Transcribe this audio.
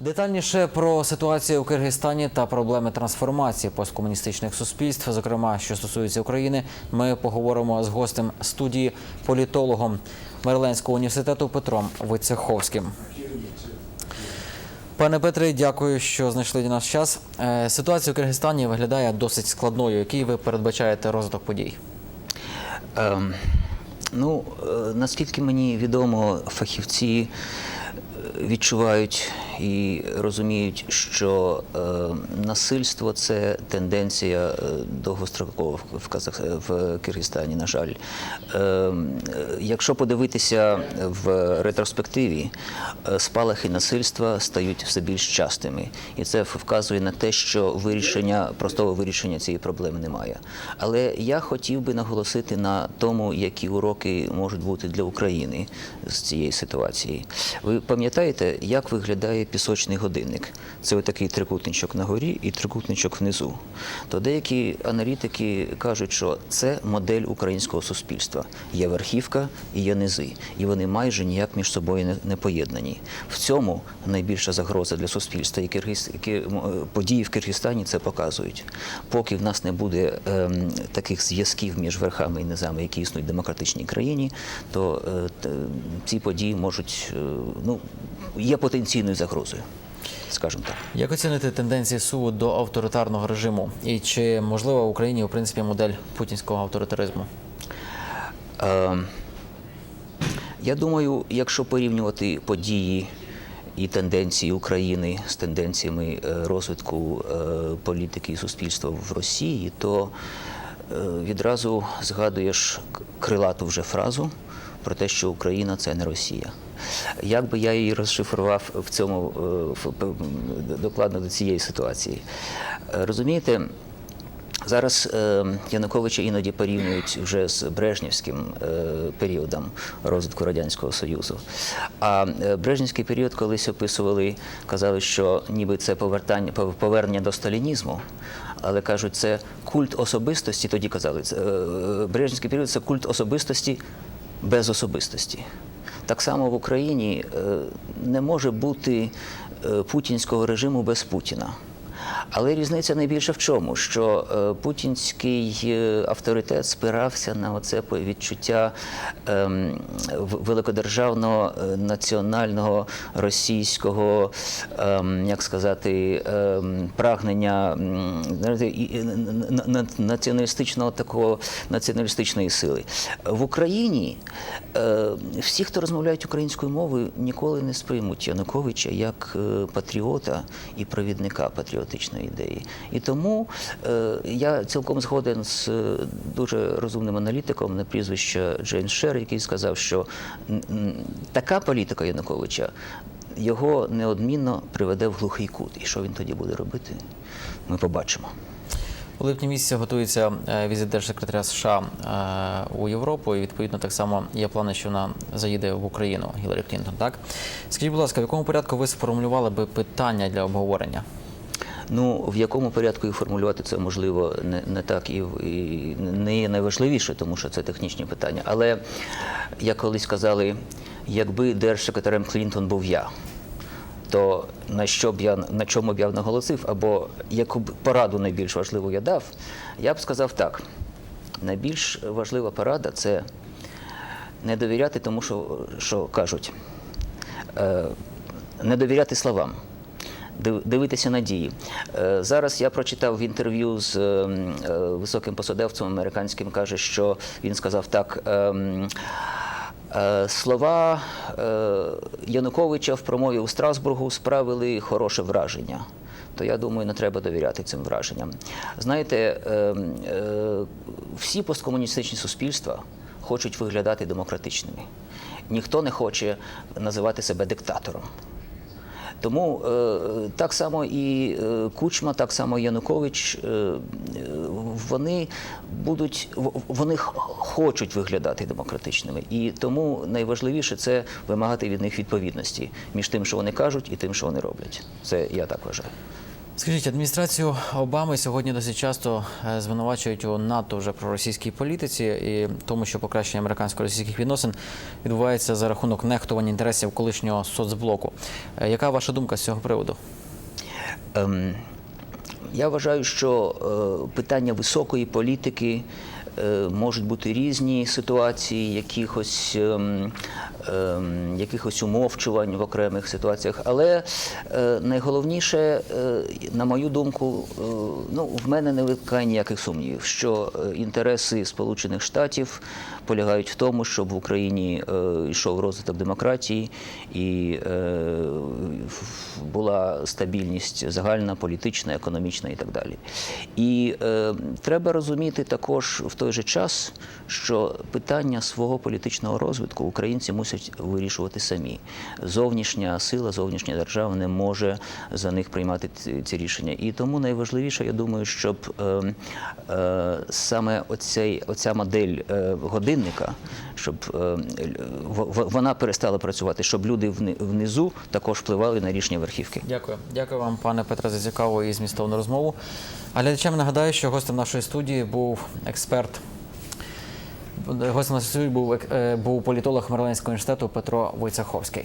Детальніше про ситуацію у Киргизстані та проблеми трансформації посткомуністичних суспільств, зокрема, що стосується України, ми поговоримо з гостем студії політологом Мерленського університету Петром Войцеховським. Пане Петре, дякую, що знайшли нас час. Е, Ситуація у Киргизстані виглядає досить складною. Який ви передбачаєте розвиток подій? Ем, ну, е, наскільки мені відомо, фахівці е, відчувають і розуміють, що е, насильство це тенденція е, довгострокова в, Казах... в Киргизстані, на жаль. Е, якщо подивитися в ретроспективі, е, спалахи насильства стають все більш частими. І це вказує на те, що вирішення, простого вирішення цієї проблеми немає. Але я хотів би наголосити на тому, які уроки можуть бути для України з цієї ситуації. Ви пам'ятаєте, як виглядає пісочний годинник? Це отакий трикутничок на горі і трикутничок внизу. То деякі аналітики кажуть, що це модель українського суспільства. Є верхівка і є низи, і вони майже ніяк між собою не, поєднані. В цьому найбільша загроза для суспільства. І е, події в Киргизстані це показують. Поки в нас не буде ем, таких зв'язків між верхами і низами, які існують в демократичній країні, то е, ці події можуть е, ну є потенційною загрозою, скажімо так. Як оцінити тенденції СУ до авторитарного режиму? І чи можлива в Україні у принципі модель путінського авторитаризму? Е, Я думаю, якщо порівнювати події і тенденції України з тенденціями е, розвитку е, політики і суспільства в Росії, то е, відразу згадуєш крилату вже фразу про те, що Україна це не Росія. Як би я її розшифрував в цьому е, докладно до цієї ситуації? Е, Розумієте, Зараз е, Януковича іноді порівнюють вже з Брежнівським періодом розвитку Радянського Союзу. А Брежнівський період колись описували, казали, що ніби це повертання, повернення до сталінізму, але кажуть, це культ особистості. Тоді казали, це, Брежнівський період це культ особистості без особистості. Так само в Україні е, не може бути е, путінського режиму без Путіна. Але різниця найбільше в чому? Що е, путінський е, авторитет спирався на оце відчуття ем, великодержавного е, національного російського, ем, як сказати, ем, прагнення націоналістичного такого націоналістичної сили. В Україні всі, хто розмовляють українською мовою, ніколи не сприймуть Януковича як патріота і провідника патріотичної ідеї. І тому е, я цілком згоден з е, дуже розумним аналітиком на прізвище Джеймс Шер, який сказав, що така політика Януковича. Його неодмінно приведе в глухий кут. І що він тоді буде робити, ми побачимо. У липні місяці готується е, візит держсекретаря США у Європу, і відповідно так само є плани, що вона заїде в Україну Гіларі Клінтон. Так скажіть, будь ласка, в якому порядку ви сформулювали би питання для обговорення? Ну, в якому порядку їх формулювати це можливо не, не так і, і не є найважливіше, тому що це технічні питання. Але як колись казали, якби держсекретарем Клінтон був я, то на що б я на чому б я наголосив, або яку б пораду найбільш важливу я дав, я б сказав так: найбільш важлива порада це не довіряти тому, що, що кажуть, Е, не довіряти словам. Див- Дивитися на дії. Е, Зараз я прочитав в інтерв'ю з е, м, е, високим посадовцем американським, каже, що він сказав так. ем, е, Слова Януковича в промові у Страсбургу справили хороше враження. То я думаю, не треба довіряти цим враженням. Знаєте, е, е, всі посткомуністичні суспільства хочуть виглядати демократичними. Ніхто не хоче називати себе диктатором. Тому е, так само і е, Кучма, так само і Янукович, е, вони будуть вони хочуть виглядати демократичними. І тому найважливіше це вимагати від них відповідності між тим, що вони кажуть, і тим, що вони роблять. Це я так вважаю. Скажіть, адміністрацію Обами сьогодні досить часто е, звинувачують у НАТО вже проросійській політиці і тому, що покращення американсько-російських відносин відбувається за рахунок нехтування інтересів колишнього соцблоку. Е, Яка ваша думка з цього приводу? Ем, я вважаю, що е, питання високої політики можуть бути різні ситуації, якихось, ем, якихось умовчувань в окремих ситуаціях. Але е, найголовніше, е, на мою думку, е, ну, в мене не викликає ніяких сумнівів, що інтереси Сполучених Штатів полягають в тому, щоб в Україні йшов розвиток демократії і була стабільність загальна, політична, економічна і так далі. І треба розуміти також в той же час, що питання свого політичного розвитку українці мусять вирішувати самі. Зовнішня сила, зовнішня держава не може за них приймати ці, рішення. І тому найважливіше, я думаю, щоб е, е, саме оцей, оця модель е, годинника, щоб е, вона перестала працювати, щоб люди внизу також впливали на рішення верхівки. Дякую. Дякую вам, пане Петре, за цікаву і змістовну розмову. А глядачам нагадаю, що гостем нашої студії був експерт. Гостем на студії був, е, був політолог Мерленського університету Петро Войцеховський.